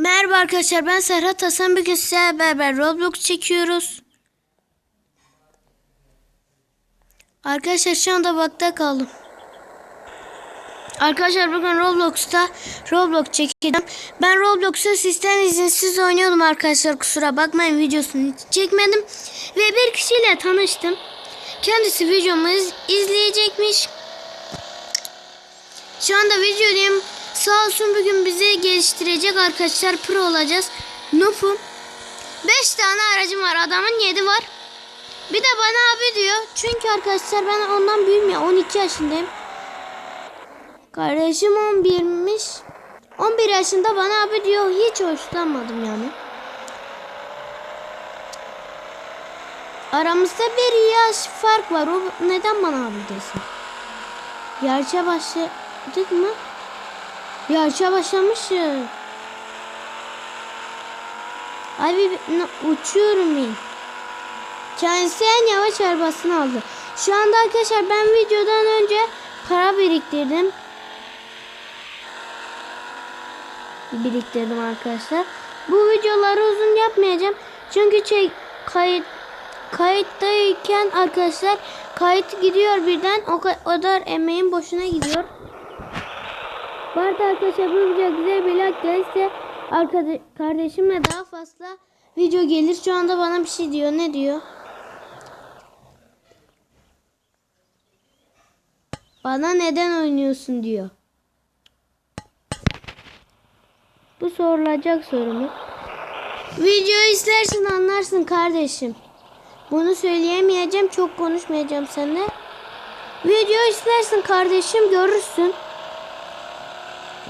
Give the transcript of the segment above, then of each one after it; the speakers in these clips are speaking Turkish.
Merhaba arkadaşlar ben Serhat Hasan bugün sizlerle beraber Roblox çekiyoruz. Arkadaşlar şu anda bakta kaldım. Arkadaşlar bugün Roblox'ta Roblox çekeceğim. Ben Roblox'ta sizden izinsiz oynuyordum arkadaşlar kusura bakmayın videosunu hiç çekmedim. Ve bir kişiyle tanıştım. Kendisi videomu iz- izleyecekmiş. Şu anda videodayım. Sağ olsun bugün bizi geliştirecek arkadaşlar. Pro olacağız. Nupum. 5 tane aracım var. Adamın 7 var. Bir de bana abi diyor. Çünkü arkadaşlar ben ondan büyüğüm ya. 12 yaşındayım. Kardeşim 11'miş. 11 yaşında bana abi diyor. Hiç hoşlanmadım yani. Aramızda bir yaş fark var. O neden bana abi desin? Yarışa başladık mı? Yarışa başlamışız. Abi uçuyorum ben. Kendisi en yavaş arabasını aldı. Şu anda arkadaşlar ben videodan önce para biriktirdim. Biriktirdim arkadaşlar. Bu videoları uzun yapmayacağım. Çünkü çek kayıt kayıttayken arkadaşlar kayıt gidiyor birden o kadar emeğim boşuna gidiyor. Bu arada arkadaşlar bu video güzel bir like gelirse arkadaş, kardeşimle daha fazla video gelir. Şu anda bana bir şey diyor. Ne diyor? Bana neden oynuyorsun diyor. Bu sorulacak soru mu? Video izlersin anlarsın kardeşim. Bunu söyleyemeyeceğim. Çok konuşmayacağım seninle. Video izlersin kardeşim görürsün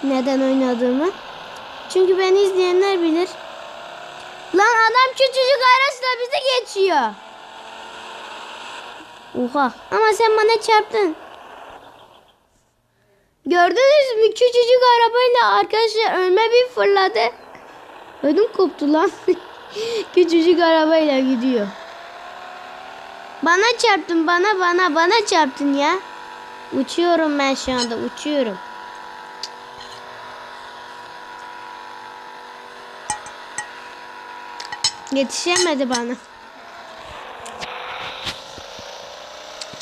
neden oynadığımı. Çünkü beni izleyenler bilir. Lan adam küçücük araçla bizi geçiyor. Oha. Ama sen bana çarptın. Gördünüz mü küçücük arabayla arkadaşlar önüme bir fırladı. Ödüm koptu lan. küçücük arabayla gidiyor. Bana çarptın bana bana bana çarptın ya. Uçuyorum ben şu anda uçuyorum. Yetişemedi bana.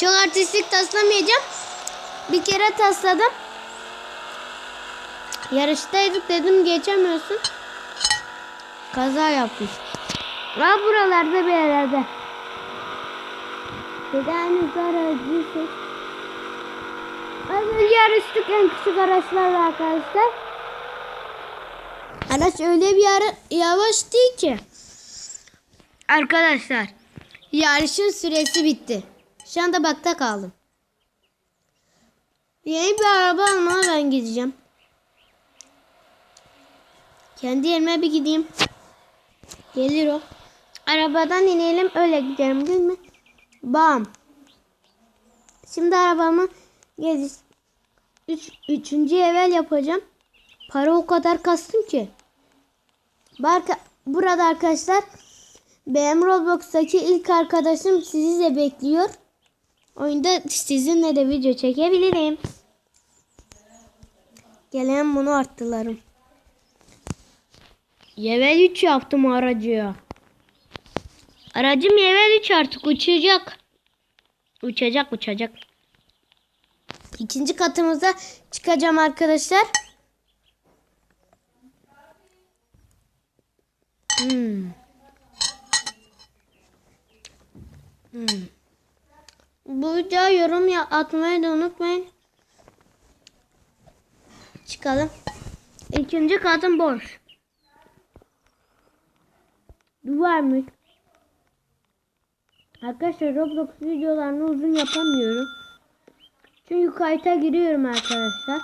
Çok artistik taslamayacağım. Bir kere tasladım. Yarıştaydık dedim geçemiyorsun. Kaza yapmış. Var buralarda bir yerlerde. Dedeniz aracıysa. Az önce yarıştık en küçük araçlarla arkadaşlar. Araç öyle bir yavaş değil ki. Arkadaşlar yarışın süresi bitti. Şu anda bakta kaldım. Yeni bir araba almaya ben gideceğim. Kendi yerime bir gideyim. Gelir o. Arabadan inelim öyle gidelim değil mi? Bam. Şimdi arabamı gez üç, üçüncü evvel yapacağım. Para o kadar kastım ki. Barka, burada arkadaşlar benim Roblox'taki ilk arkadaşım sizi de bekliyor. Oyunda sizinle de video çekebilirim. Gelen bunu arttılarım. Level 3 yaptım aracı. Aracım level 3 artık uçacak. Uçacak uçacak. İkinci katımıza çıkacağım arkadaşlar. Hmm. Hmm. Bu videoya yorum atmayı da unutmayın. Çıkalım. İkinci katım boş. Duvar mı? Arkadaşlar Roblox videolarını uzun yapamıyorum. Çünkü kayıta giriyorum arkadaşlar.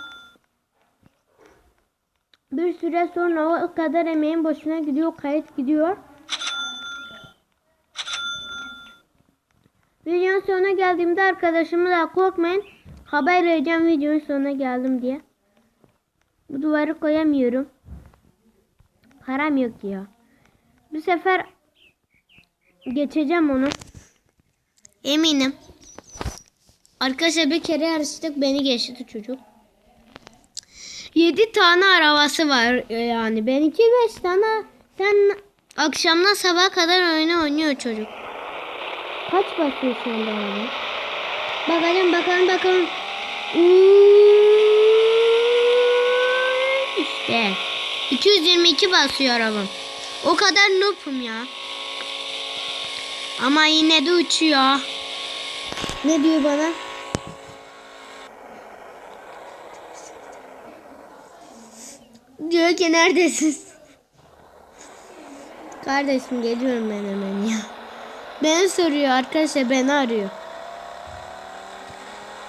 Bir süre sonra o kadar emeğin boşuna gidiyor. Kayıt gidiyor. Videonun sonuna geldiğimde arkadaşımı da korkmayın. Haber vereceğim videonun sonuna geldim diye. Bu duvarı koyamıyorum. Param yok ya. Bu sefer geçeceğim onu. Eminim. Arkadaşlar bir kere yarıştık beni geçti çocuk. 7 tane arabası var e, yani. Benimki 5 tane. Sen akşamdan sabaha kadar oyunu oynuyor çocuk. Kaç basıyor şu anda araba? Bakalım bakalım bakalım. İşte. 222 basıyor arabam. O kadar noob'um ya. Ama yine de uçuyor. Ne diyor bana? Diyor ki neredesin? Kardeşim geliyorum ben hemen ya. Beni soruyor arkadaşlar beni arıyor.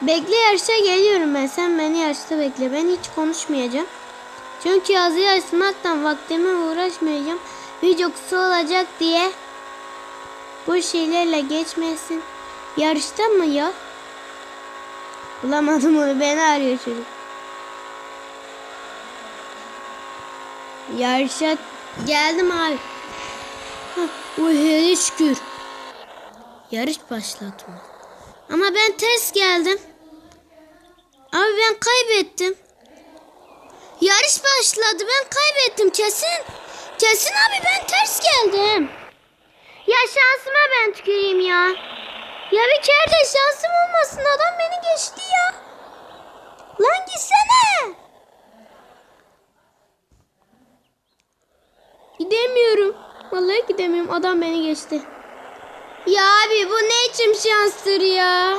Bekle yarışa geliyorum ben. Sen beni yarışta bekle. Ben hiç konuşmayacağım. Çünkü yazı yazmaktan vaktime uğraşmayacağım. Video kısa olacak diye bu şeylerle geçmesin. Yarışta mı ya? Bulamadım onu. Beni arıyor çocuk. Yarışa geldim abi. Hah, şükür. Yarış başlatma. Ama ben ters geldim. Abi ben kaybettim. Yarış başladı. Ben kaybettim kesin. Kesin abi ben ters geldim. Ya şansıma ben tüküreyim ya. Ya bir kere de şansım olmasın. Adam beni geçti ya. Lan gitsene. Gidemiyorum. Vallahi gidemiyorum. Adam beni geçti. Ya abi bu ne için şanstır ya?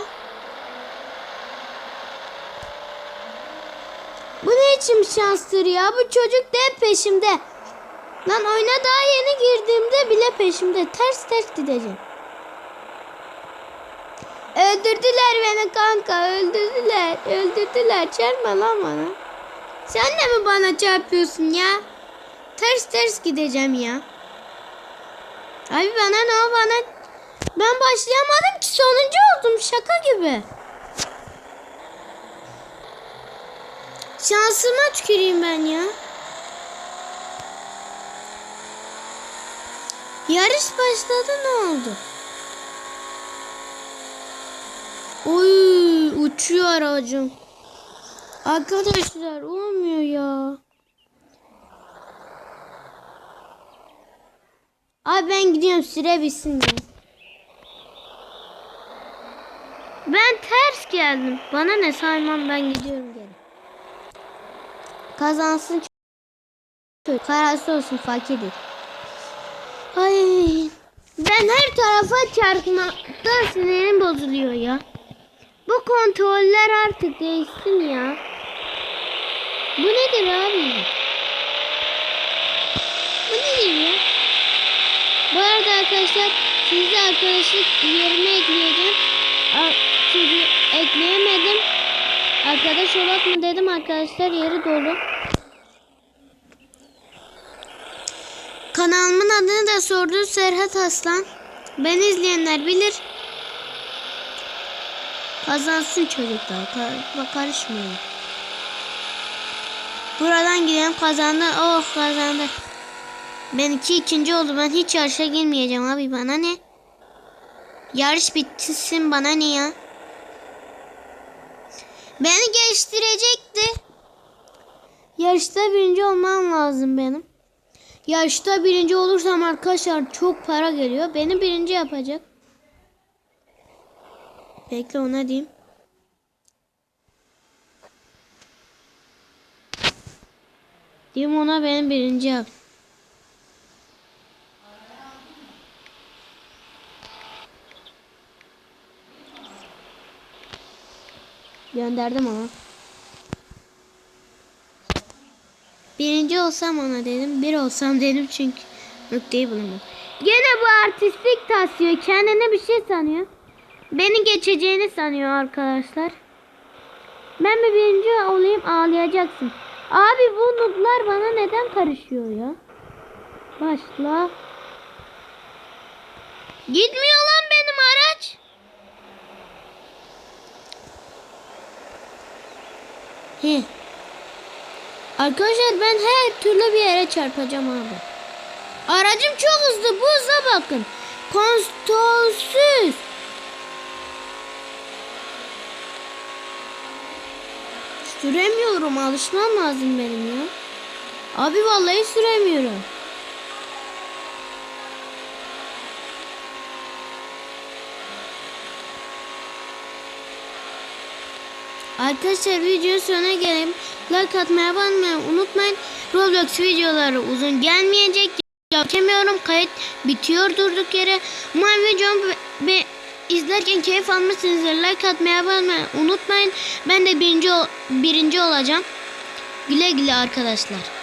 Bu ne için şanstır ya? Bu çocuk da hep peşimde. Lan oyuna daha yeni girdiğimde bile peşimde. Ters ters gideceğim. Öldürdüler beni kanka. Öldürdüler. Öldürdüler. Çarpma lan bana. Sen de mi bana çarpıyorsun ya? Ters ters gideceğim ya. Abi bana ne o bana ben başlayamadım ki sonuncu oldum şaka gibi. Şansıma tüküreyim ben ya. Yarış başladı ne oldu? Oy uçuyor aracım. Arkadaşlar olmuyor ya. Abi ben gidiyorum süre bitsin diye. Ben ters geldim. Bana ne saymam ben gidiyorum geri. Kazansın çocuk. Karası olsun fakirdir. Ay. Ben her tarafa çarpmakta sinirim bozuluyor ya. Bu kontroller artık değişsin ya. Bu nedir abi? Bu nedir ya? Bu arada arkadaşlar sizi arkadaşlık yerine ekleyeceğim. Sizi ekleyemedim. Arkadaş olak mı dedim arkadaşlar yeri dolu. Kanalımın adını da sordu Serhat Aslan. Ben izleyenler bilir. Kazansın çocuklar. Kar karışmayın. Buradan gidelim kazandı. Oh kazandı. Ben iki ikinci oldu. Ben hiç yarışa girmeyeceğim abi. Bana ne? Yarış bitsin bana ne ya? Beni geçtirecekti. Yarışta birinci olmam lazım benim. Yarışta birinci olursam arkadaşlar çok para geliyor. Beni birinci yapacak. Bekle ona diyeyim. Diyeyim ona beni birinci yap. Gönderdim ona. Birinci olsam ona dedim. Bir olsam dedim çünkü nokteyi bulamadım. Gene bu artistlik taslıyor. Kendine bir şey sanıyor. Beni geçeceğini sanıyor arkadaşlar. Ben mi birinci olayım ağlayacaksın. Abi bu nublar bana neden karışıyor ya? Başla. Gitmiyor lan benim araç. He. Arkadaşlar ben her türlü bir yere çarpacağım abi. Aracım çok hızlı. Bu hıza bakın. Kontrolsüz. Süremiyorum. Alışmam lazım benim ya. Abi vallahi süremiyorum. Arkadaşlar videonun sonuna gelelim. Like atmaya basmayı unutmayın. Roblox videoları uzun gelmeyecek. Yapamıyorum. Kayıt bitiyor durduk yere. Umarım videomu be- be- izlerken keyif almışsınızdır. Like atmaya basmayı unutmayın. Ben de birinci, birinci olacağım. Güle güle arkadaşlar.